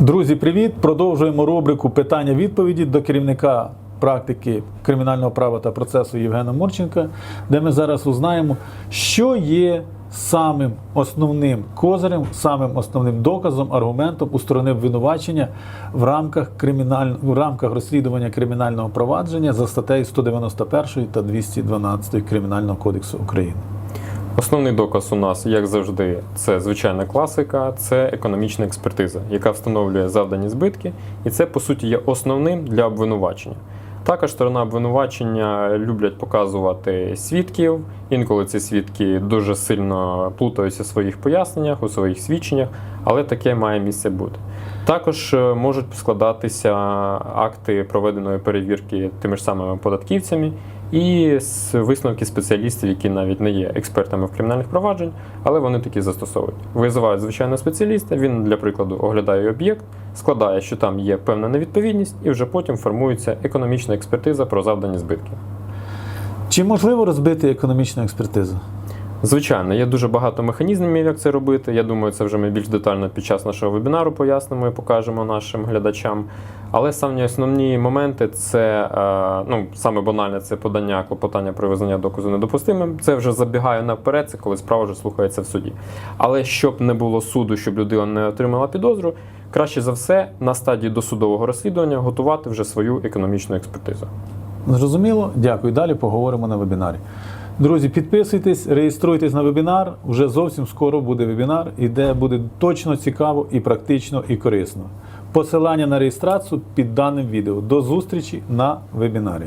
Друзі, привіт! Продовжуємо рубрику питання-відповіді до керівника практики кримінального права та процесу Євгена Морченка, де ми зараз узнаємо, що є самим основним козирем, самим основним доказом, аргументом у сторони обвинувачення в рамках криміналь... в рамках розслідування кримінального провадження за статтею 191 та 212 Кримінального кодексу України. Основний доказ у нас, як завжди, це звичайна класика, це економічна експертиза, яка встановлює завдані збитки, і це по суті є основним для обвинувачення. Також сторона обвинувачення люблять показувати свідків. Інколи ці свідки дуже сильно плутаються в своїх поясненнях, у своїх свідченнях, але таке має місце бути. Також е, можуть складатися акти проведеної перевірки тими ж самими податківцями і висновки спеціалістів, які навіть не є експертами в кримінальних проваджень, але вони такі застосовують. Визивають звичайного спеціаліста. Він, для прикладу, оглядає об'єкт, складає, що там є певна невідповідність, і вже потім формується економічна експертиза про завдані збитки. Чи можливо розбити економічну експертизу? Звичайно, є дуже багато механізмів, як це робити. Я думаю, це вже ми більш детально під час нашого вебінару пояснимо і покажемо нашим глядачам. Але самі основні моменти це е, ну саме банальне це подання клопотання про визнання доказу недопустимим. Це вже забігає наперед, це коли справа вже слухається в суді. Але щоб не було суду, щоб людина не отримала підозру, краще за все на стадії досудового розслідування готувати вже свою економічну експертизу. Зрозуміло? Дякую. Далі поговоримо на вебінарі. Друзі, підписуйтесь, реєструйтесь на вебінар. Уже зовсім скоро буде вебінар, і де буде точно цікаво і практично і корисно. Посилання на реєстрацію під даним відео. До зустрічі на вебінарі.